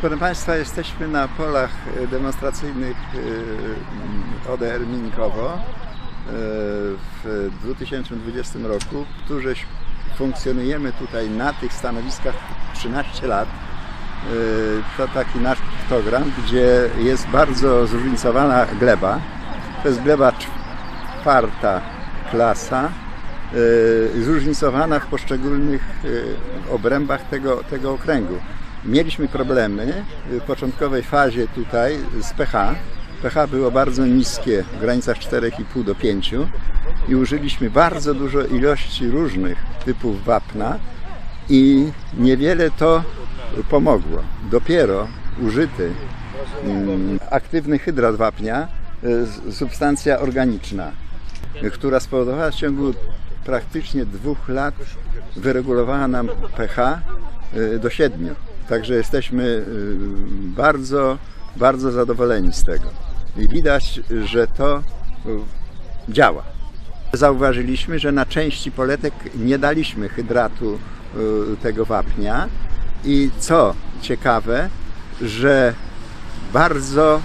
Proszę Państwa, jesteśmy na polach e, demonstracyjnych e, ODR Minikowo e, w 2020 roku, którzy funkcjonujemy tutaj na tych stanowiskach 13 lat. To taki nasz program, gdzie jest bardzo zróżnicowana gleba. To jest gleba czwarta klasa, zróżnicowana w poszczególnych obrębach tego, tego okręgu. Mieliśmy problemy w początkowej fazie tutaj z pH. pH było bardzo niskie, w granicach 4,5 do 5 i użyliśmy bardzo dużo ilości różnych typów wapna i niewiele to pomogło. Dopiero użyty mm, aktywny hydrat wapnia, substancja organiczna, która spowodowała w ciągu praktycznie dwóch lat wyregulowała nam pH y, do 7. Także jesteśmy y, bardzo, bardzo zadowoleni z tego. I widać, że to y, działa. Zauważyliśmy, że na części poletek nie daliśmy hydratu y, tego wapnia i co ciekawe, że bardzo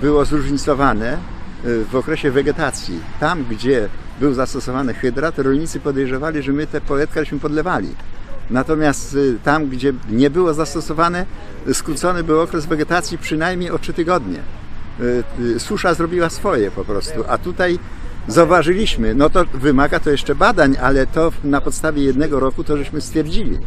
było zróżnicowane w okresie wegetacji. Tam, gdzie był zastosowany hydrat, rolnicy podejrzewali, że my te poletkaliśmy podlewali. Natomiast y, tam, gdzie nie było zastosowane, skrócony był okres wegetacji przynajmniej o 3 tygodnie. Y, y, Susza zrobiła swoje po prostu, a tutaj zauważyliśmy, no to wymaga to jeszcze badań, ale to na podstawie jednego roku to żeśmy stwierdzili,